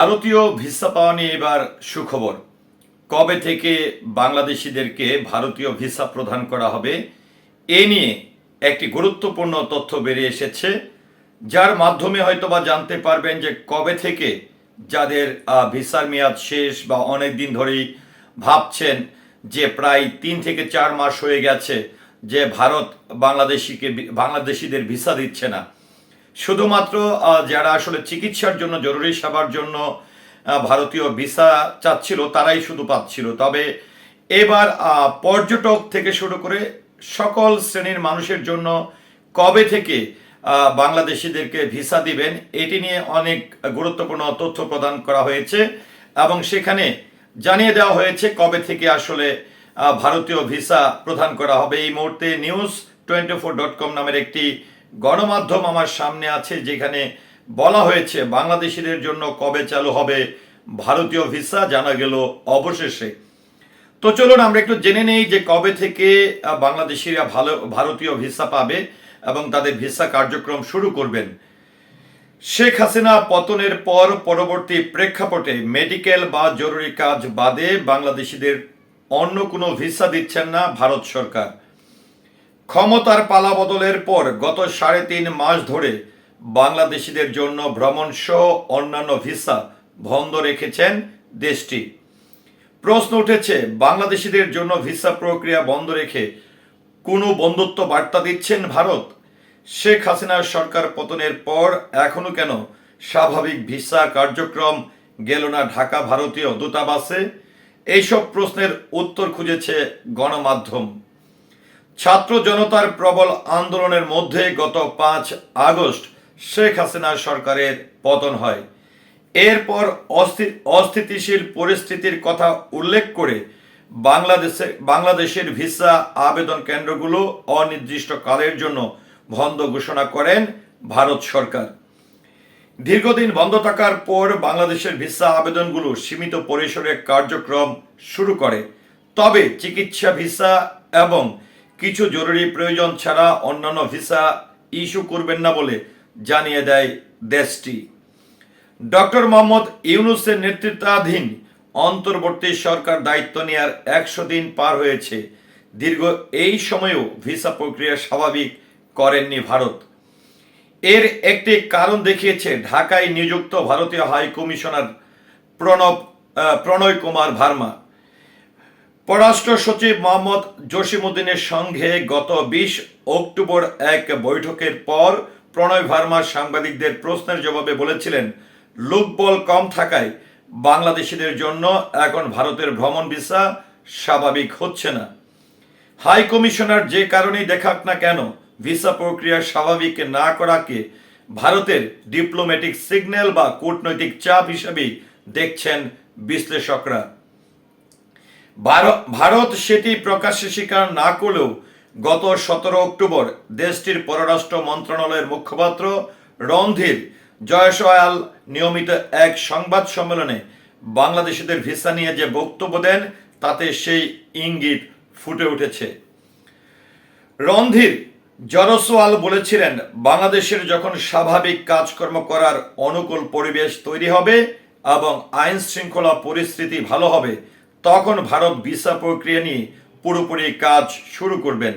ভারতীয় ভিসা পাওয়া নিয়ে এবার সুখবর। কবে থেকে বাংলাদেশিদেরকে ভারতীয় ভিসা প্রদান করা হবে, এ নিয়ে একটি গুরুত্বপূর্ণ তথ্য বেরিয়ে এসেছে, যার মাধ্যমে হয়তো বা জানতে পারবেন যে কবে থেকে যাদের ভিসার মেয়াদ শেষ বা অনেক দিন ধরেই ভাবছেন যে প্রায় তিন থেকে চার মাস হয়ে গেছে যে ভারত বাংলাদেশিকে, বাংলাদেশিদের ভিসা দিচ্ছে না। শুধুমাত্র যারা আসলে চিকিৎসার জন্য, জরুরি সেবার জন্য ভারতীয় ভিসা চাচ্ছিল, তারাই শুধু পাচ্ছিল। তবে এবার পর্যটক থেকে শুরু করে সকল শ্রেণির মানুষের জন্য কবে থেকে বাংলাদেশিদেরকে ভিসা দিবেন, এটি নিয়ে অনেক গুরুত্বপূর্ণ তথ্য প্রদান করা হয়েছে এবং সেখানে জানিয়ে দেওয়া হয়েছে কবে থেকে আসলে ভারতীয় ভিসা প্রদান করা হবে। এই মুহূর্তে news twenty four dot com নামের একটি গণমাধ্যম আমার সামনে আছে, যেখানে বলা হয়েছে বাংলাদেশিদের জন্য কবে চালু হবে ভারতীয় ভিসা, জানা গেল অবশেষে। তো চলুন আমরা একটু জেনে নেই যে কবে থেকে বাংলাদেশিরা ভালো, ভারতীয় ভিসা পাবে এবং তাদের ভিসা কার্যক্রম শুরু করবেন। শেখ হাসিনা পতনের পর পরবর্তী প্রেক্ষাপটে মেডিকেল বা জরুরি কাজ বাদে বাংলাদেশিদের অন্য কোনো ভিসা দিচ্ছেন না ভারত সরকার। ক্ষমতার পালা বদলের পর গত সাড়ে তিন মাস ধরে বাংলাদেশিদের জন্য ভ্রমণ সহ অন্যান্য ভিসা বন্ধ রেখেছেন দেশটি। প্রশ্ন উঠেছে, বাংলাদেশিদের জন্য ভিসা প্রক্রিয়া বন্ধ রেখে কোনো বন্ধুত্ব বার্তা দিচ্ছেন ভারত? শেখ হাসিনার সরকার পতনের পর এখনও কেন স্বাভাবিক ভিসা কার্যক্রম গেল না ঢাকা ভারতীয় দূতাবাসে? এইসব প্রশ্নের উত্তর খুঁজেছে গণমাধ্যম। ছাত্র জনতার প্রবল আন্দোলনের মধ্যে গত পাঁচ আগস্ট শেখ হাসিনা সরকারের পতন হয়। এরপর অস্থি- অস্থিতিশীল পরিস্থিতির কথা উল্লেখ করে বাংলাদেশে, বাংলাদেশের ভিসা আবেদন কেন্দ্রগুলো অনির্দিষ্টকালের জন্য বন্ধ ঘোষণা করেন ভারত সরকার। দীর্ঘদিন বন্ধ থাকার পর বাংলাদেশের ভিসা আবেদনগুলো সীমিত পরিসরে কার্যক্রম শুরু করে। তবে চিকিৎসা ভিসা এবং কিছু জরুরি প্রয়োজন ছাড়া অন্যান্য ভিসা ইস্যু করবেন না বলে জানিয়ে দেয় দেশটি। ডক্টর মোহাম্মদ ইউনুসের নেতৃত্বাধীন অন্তর্বর্তী সরকার দায়িত্ব নেওয়ার একশো দিন পার হয়েছে। দীর্ঘ এই সময়েও ভিসা প্রক্রিয়া স্বাভাবিক করেননি ভারত। এর একটি কারণ দেখিয়েছে ঢাকায় নিযুক্ত ভারতীয় হাই কমিশনার প্রণব প্রণয় কুমার ভার্মা। পররাষ্ট্র সচিব মোহাম্মদ জসিমুদ্দিনের সঙ্গে গত বিশ অক্টোবর এক বৈঠকের পর প্রণয় ভার্মা সাংবাদিকদের প্রশ্নের জবাবে বলেছিলেন, লোকবল কম থাকায় বাংলাদেশিদের জন্য এখন ভারতের ভ্রমণ ভিসা স্বাভাবিক হচ্ছে না। হাই কমিশনার যে কারণেই দেখাক না কেন, ভিসা প্রক্রিয়া স্বাভাবিক না করাকে ভারতের ডিপ্লোম্যাটিক সিগন্যাল বা কূটনৈতিক চাপ হিসেবেই দেখছেন বিশ্লেষকরা। ভারত- সেটি প্রকাশ্যে স্বীকার না করলেও গত সতেরো অক্টোবর দেশটির পররাষ্ট্র মন্ত্রণালয়ের মুখপাত্র রণধীর জয়সওয়াল নিয়মিত এক সংবাদ সম্মেলনে বাংলাদেশিদের ভিসা নিয়ে যে বক্তব্য দেন, তাতে সেই ইঙ্গিত ফুটে উঠেছে। রণধীর জরসওয়াল বলেছিলেন, বাংলাদেশের যখন স্বাভাবিক কাজকর্ম করার অনুকূল পরিবেশ তৈরি হবে এবং আইন শৃঙ্খলা পরিস্থিতি ভালো হবে তখন ভারত ভিসা প্রক্রিয়া নিয়ে পুরোপুরি কাজ শুরু করবেন।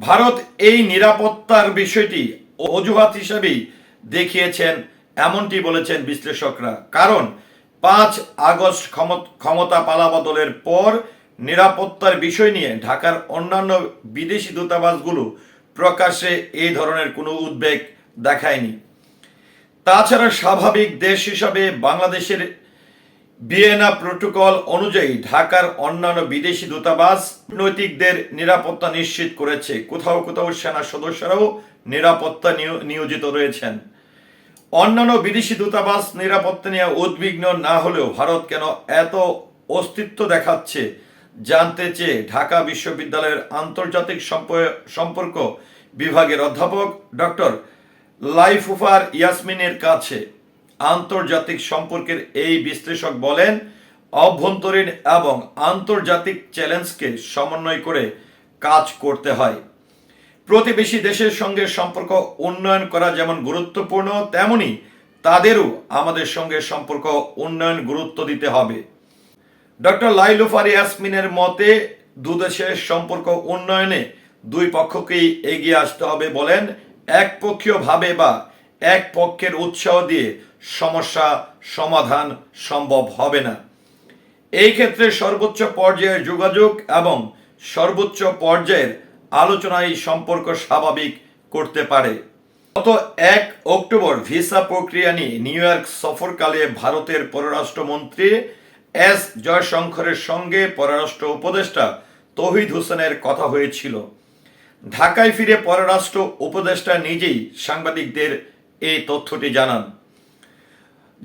ভারত এই নিরাপত্তার বিষয়টি অজুহাত হিসেবেই দেখিয়েছেন, এমনটি বলেছেন বিশ্লেষকরা। কারণ পাঁচ আগস্ট ক্ষম- ক্ষমতা পালাবদলের পর নিরাপত্তার বিষয় নিয়ে ঢাকার অন্যান্য বিদেশি দূতাবাসগুলো প্রকাশ্যে এই ধরনের কোনো উদ্বেগ দেখায়নি। তাছাড়া স্বাভাবিক দেশ হিসাবে বাংলাদেশের ভিয়েনা প্রোটোকল অনুযায়ী ঢাকার অন্যান্য বিদেশি দূতাবাস নৈতিকদের নিরাপত্তা নিশ্চিত করেছে। কোথাও কোথাও সেনা সদস্যরাও নিরাপত্তা নিয়- নিয়োজিত রয়েছেন। অন্যান্য বিদেশি দূতাবাস নিরাপত্তা নিয়ে উদ্বিগ্ন না হলেও ভারত কেন এত অস্তিত্ব দেখাচ্ছে জানতে চেয়ে ঢাকা বিশ্ববিদ্যালয়ের আন্তর্জাতিক সম্প- সম্পর্ক বিভাগের অধ্যাপক ডক্টর লাইফুফার ইয়াসমিনের কাছে। আন্তর্জাতিক সম্পর্কের এই বিশ্লেষক বলেন, অভ্যন্তরীণ এবং আন্তর্জাতিক চ্যালেঞ্জকে সমন্বয় করে কাজ করতে হয়। প্রতিবেশী দেশের সঙ্গে সম্পর্ক উন্নয়ন করা যেমন গুরুত্বপূর্ণ, তেমনি তাদেরও আমাদের সঙ্গে সম্পর্ক উন্নয়ন গুরুত্ব দিতে হবে। ডক্টর লাইলুফার ইয়াসমিনের মতে, দুদেশের সম্পর্ক উন্নয়নে দুই পক্ষকেই এগিয়ে আসতে হবে বলেন, একপক্ষীয়ভাবে বা এক পক্ষের উৎসাহ দিয়ে সমস্যা, সমাধান সম্ভব হবে না। এই ক্ষেত্রে সর্বোচ্চ পর্যায়ের যোগাযোগ এবং সর্বোচ্চ পর্যায়ের আলোচনায় সম্পর্ক স্বাভাবিক করতে পারে। গত এক অক্টোবর ভিসা প্রক্রিয়া নিয়ে নিউ ইয়র্ক সফরকালে ভারতের পররাষ্ট্রমন্ত্রী এস জয়শঙ্করের সঙ্গে পররাষ্ট্র উপদেষ্টা তহিদ হোসেনের কথা হয়েছিল। ঢাকায় ফিরে পররাষ্ট্র উপদেষ্টা নিজেই সাংবাদিকদের এই তথ্যটি জানান।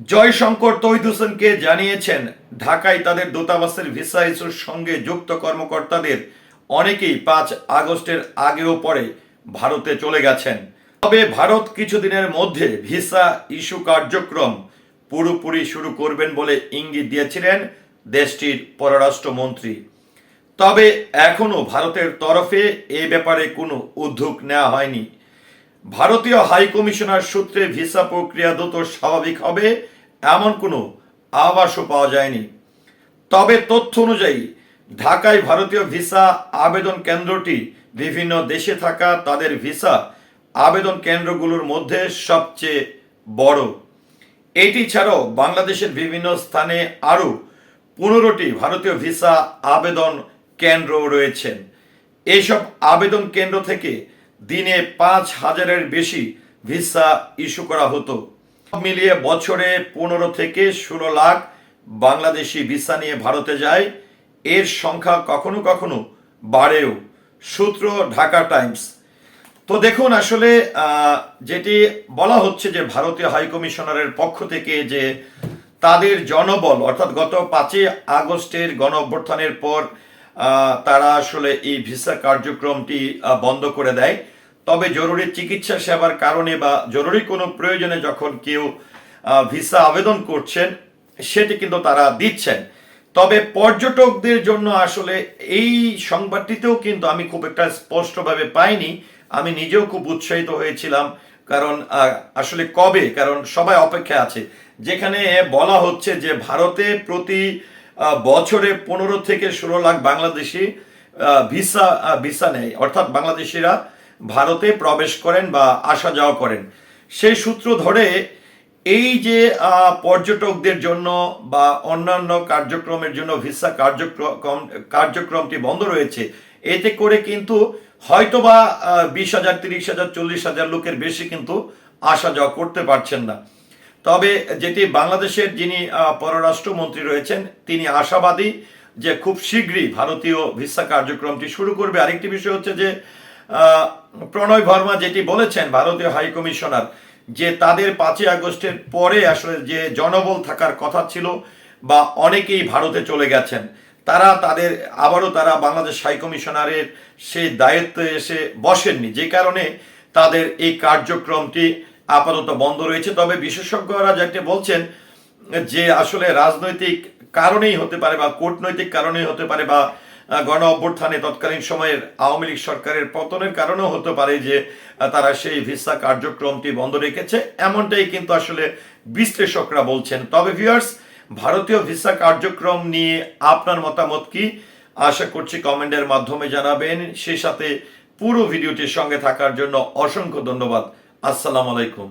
জয়শঙ্কর তহিদ হোসেনকে জানিয়েছেন, ঢাকায় তাদের দূতাবাসের ভিসা ইস্যুর সঙ্গে যুক্ত কর্মকর্তাদের অনেকেই পাঁচ আগস্টের আগেও পরে ভারতে চলে গেছেন। তবে ভারত কিছুদিনের মধ্যে ভিসা ইস্যু কার্যক্রম পুরোপুরি শুরু করবেন বলে ইঙ্গিত দিয়েছিলেন দেশটির পররাষ্ট্রমন্ত্রী। তবে এখনও ভারতের তরফে এ ব্যাপারে কোনো উদ্যোগ নেওয়া হয়নি। ভারতীয় হাই কমিশনার সূত্রে ভিসা প্রক্রিয়া দ্রুত স্বাভাবিক হবে, এমন কোনো আভাসও পাওয়া যায়নি। তবে তথ্য অনুযায়ী, ঢাকায় ভারতীয় ভিসা আবেদন কেন্দ্রটি বিভিন্ন দেশে থাকা তাদের ভিসা আবেদন কেন্দ্রগুলোর মধ্যে সবচেয়ে বড়। এটি ছাড়াও বাংলাদেশের বিভিন্ন স্থানে আরও পনেরোটি ভারতীয় ভিসা আবেদন কেন্দ্র রয়েছেন এইসব আবেদন কেন্দ্র থেকে দিনে পাঁচ হাজারের বেশি ভিসা ইস্যু করা হতো। মিলিয়ে বছরে পনেরো থেকে ষোলো লাখ বাংলাদেশি ভিসা নিয়ে ভারতে যায়। এর সংখ্যা কখনো কখনো বাড়েও। সূত্র ঢাকা টাইমস। তো দেখুন, আসলে যেটি বলা হচ্ছে যে ভারতীয় হাই কমিশনারের পক্ষ থেকে যে তাদের জনবল, অর্থাৎ গত পাঁচই আগস্টের গণ অভ্যর্থনের পর তারা আসলে এই ভিসা কার্যক্রমটি বন্ধ করে দেয়। তবে জরুরি চিকিৎসা সেবার কারণে বা জরুরি কোনো প্রয়োজনে যখন কেউ ভিসা আবেদন করছেন, সেটি কিন্তু তারা দিচ্ছেন। তবে পর্যটকদের জন্য আসলে এই সংবাদটিতেও কিন্তু আমি খুব একটা স্পষ্টভাবে পাইনি। আমি নিজেও খুব উৎসাহিত হয়েছিলাম, কারণ আসলে কবে? কারণ সবাই অপেক্ষা আছে। যেখানে বলা হচ্ছে যে ভারতে প্রতি বছরে পনেরো থেকে ষোলো লাখ বাংলাদেশি ভিসা ভিসা নেয়। অর্থাৎ বাংলাদেশিরা ভারতে প্রবেশ করেন বা আসা যাওয়া করেন। সেই সূত্র ধরে এই যে পর্যটকদের জন্য বা অন্যান্য কার্যক্রমের জন্য ভিসা কার্যক্রম, কার্যক্রমটি বন্ধ রয়েছে, এতে করে কিন্তু হয়তোবা বিশ হাজার, তিরিশ হাজার, চল্লিশ হাজার লোকের বেশি কিন্তু আসা যাওয়া করতে পারছেন না। তবে যেটি বাংলাদেশের যিনি পররাষ্ট্রমন্ত্রী রয়েছেন, তিনি আশাবাদী যে খুব শীঘ্রই ভারতীয় ভিসা কার্যক্রমটি শুরু করবে। আরেকটি বিষয় হচ্ছে যে প্রণয় ভর্মা যেটি বলেছেন ভারতীয় হাই কমিশনার, যে তাদের পাঁচই আগস্টের পরে আসলে যে জনবল থাকার কথা ছিল বা অনেকেই ভারতে চলে গেছেন, তারা তাদের, আবারও তারা বাংলাদেশ হাই কমিশনারের সেই দায়িত্বে এসে বসেননি। যে কারণে তাদের এই কার্যক্রমটি আপাতত বন্ধ রয়েছে। তবে বিশেষজ্ঞরা যেটি বলছেন যে আসলে রাজনৈতিক কারণেই হতে পারে বা কূটনৈতিক কারণেই হতে পারে বা গণ অভ্যুত্থানে তৎকালীন সময়ের আওয়ামী লীগ সরকারের পতনের কারণেও হতে পারে যে তারা সেই ভিসা কার্যক্রমটি বন্ধ রেখেছে। এমনটাই কিন্তু আসলে বিশ্লেষকরা বলছেন। তবে ভিউয়ার্স ভারতীয় ভিসা কার্যক্রম নিয়ে আপনার মতামত কি? আশা করছি কমেন্টের মাধ্যমে জানাবেন। সেই সাথে পুরো ভিডিওটির সঙ্গে থাকার জন্য অসংখ্য ধন্যবাদ। আসসালামু আলাইকুম।